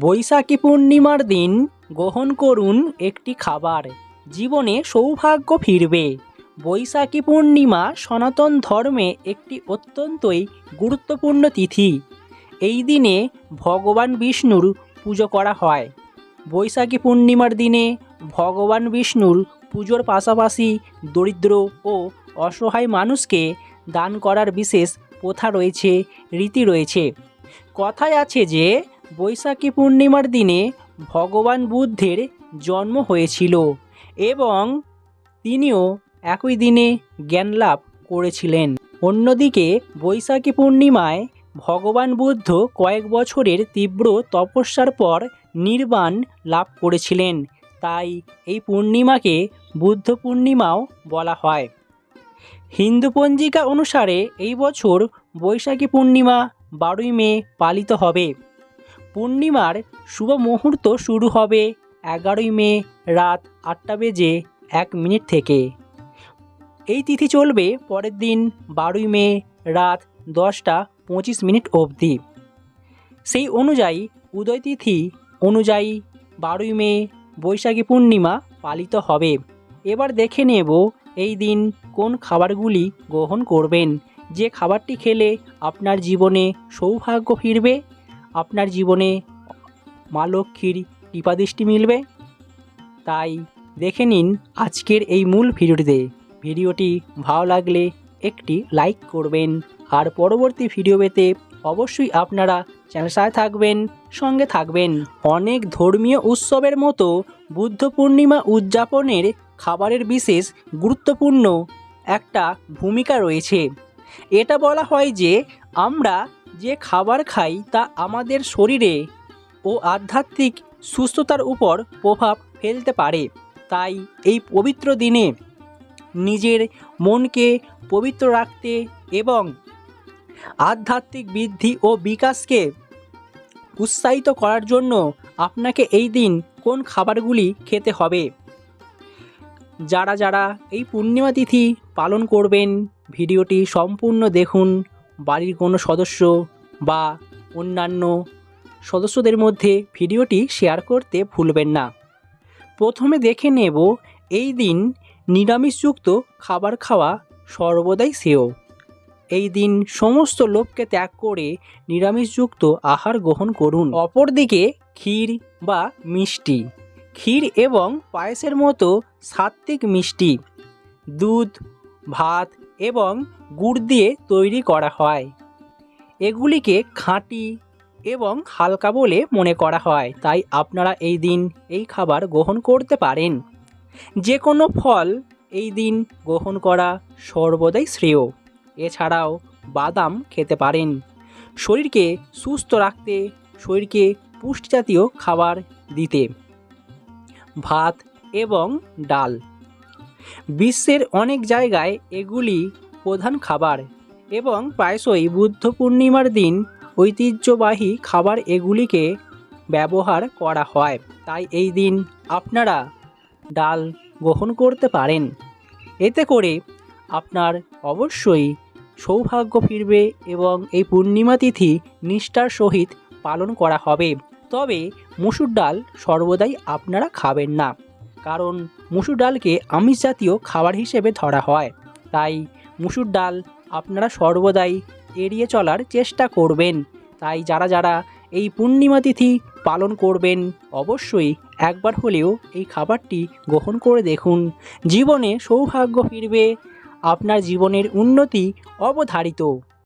বৈশাখী পূর্ণিমার দিন গ্রহণ করুন একটি খাবার। জীবনে সৌভাগ্য ফিরবে। বৈশাখী পূর্ণিমা সনাতন ধর্মে একটি অত্যন্তই গুরুত্বপূর্ণ তিথি। এই দিনে ভগবান বিষ্ণুর পুজো করা হয়। বৈশাখী পূর্ণিমার দিনে ভগবান বিষ্ণুর পুজোর পাশাপাশি দরিদ্র ও অসহায় মানুষকে দান করার বিশেষ প্রথা রয়েছে, রীতি রয়েছে। কথায় আছে যে বৈশাখী পূর্ণিমার দিনে ভগবান বুদ্ধের জন্ম হয়েছিল এবং তিনিও একই দিনে জ্ঞান লাভ করেছিলেন। অন্যদিকে বৈশাখী পূর্ণিমায় ভগবান বুদ্ধ কয়েক বছরের তীব্র তপস্যার পর নির্বাণ লাভ করেছিলেন। তাই এই পূর্ণিমাকে বুদ্ধ পূর্ণিমাও বলা হয়। হিন্দু পঞ্জিকা অনুসারে এই বছর বৈশাখী পূর্ণিমা বারোই মে পালিত হবে। পূর্ণিমার শুভ মুহূর্ত শুরু হবে এগারোই মে রাত আটটা বেজে এক মিনিট থেকে। এই তিথি চলবে পরের দিন বারোই মে রাত দশটা পঁচিশ মিনিট অবধি। সেই অনুযায়ী উদয় তিথি অনুযায়ী বারোই মে বৈশাখী পূর্ণিমা পালিত হবে। এবার দেখে নেব এই দিন কোন খাবারগুলি গ্রহণ করবেন। যে খাবারটি খেলে আপনার জীবনে সৌভাগ্য ফিরবে আপনার জীবনে মা লক্ষ্মীর কৃপাদৃষ্টি মিলবে? তাই দেখে নিন আজকের এই মূল ভিডিওটিতে। ভিডিওটি ভালো লাগলে একটি লাইক করবেন। আর পরবর্তী ভিডিও পেতে অবশ্যই আপনারা চ্যানেল সাথে থাকবেন, সঙ্গে থাকবেন। অনেক ধর্মীয় উৎসবের মতো বুদ্ধ পূর্ণিমা উদযাপনের খাবারের বিশেষ গুরুত্বপূর্ণ একটা ভূমিকা রয়েছে। এটা বলা হয় যে আমরা যে খাবার খাই তা আমাদের শরীরে ও আধ্যাত্মিক সুস্থতার উপর প্রভাব ফেলতে পারে। তাই এই পবিত্র দিনে নিজের মনকে পবিত্র রাখতে এবং আধ্যাত্মিক বৃদ্ধি ও বিকাশকে উৎসাহিত করার জন্য আপনাকে এই দিন কোন খাবারগুলি খেতে হবে? যারা যারা এই পূর্ণিমা তিথি পালন করবেন, ভিডিওটি সম্পূর্ণ দেখুন। বাড়ির কোনো সদস্য বা অন্যান্য সদস্যদের মধ্যে ভিডিওটি শেয়ার করতে ভুলবেন না। প্রথমে দেখে নেব এই দিন নিরামিষযুক্ত খাবার খাওয়া সর্বদাই শ্রেয়। এই দিন সমস্ত লোভকে ত্যাগ করে নিরামিষযুক্ত আহার গ্রহণ করুন। অপরদিকে ক্ষীর বা মিষ্টি, ক্ষীর এবং পায়েসের মতো সাত্ত্বিক মিষ্টি, দুধ ভাত এবং গুড় দিয়ে তৈরি করা হয়। এগুলিকে খাঁটি এবং হালকা বলে মনে করা হয়। তাই আপনারা এই দিন এই খাবার গ্রহণ করতে পারেন। যে কোনো ফল এই দিন গ্রহণ করা সর্বদাই শ্রেয়। এছাড়াও বাদাম খেতে পারেন। শরীরকে সুস্থ রাখতে, শরীরকে পুষ্টি জাতীয় খাবার দিতে। ভাত এবং ডাল বিশ্বের অনেক জায়গায় এগুলি প্রধান খাবার এবং প্রায়শই বুদ্ধ পূর্ণিমার দিন ঐতিহ্যবাহী খাবার এগুলিকে ব্যবহার করা হয়। তাই এই দিন আপনারা ডাল গ্রহণ করতে পারেন। এতে করে আপনার অবশ্যই সৌভাগ্য ফিরবে এবং এই পূর্ণিমা তিথি নিষ্ঠার সহিত পালন করা হবে। তবে মুসুর ডাল সর্বদাই আপনারা খাবেন না। কারণ মুসুর ডালকে আমিষ জাতীয় খাবার হিসেবে ধরা হয়। তাই মুসুর ডাল আপনারা সর্বদাই এড়িয়ে চলার চেষ্টা করবেন। তাই যারা যারা এই পূর্ণিমা তিথি পালন করবেন, অবশ্যই একবার হলেও এই খাবারটি গ্রহণ করে দেখুন। জীবনে সৌভাগ্য ফিরবে, আপনার জীবনের উন্নতি অবধারিত।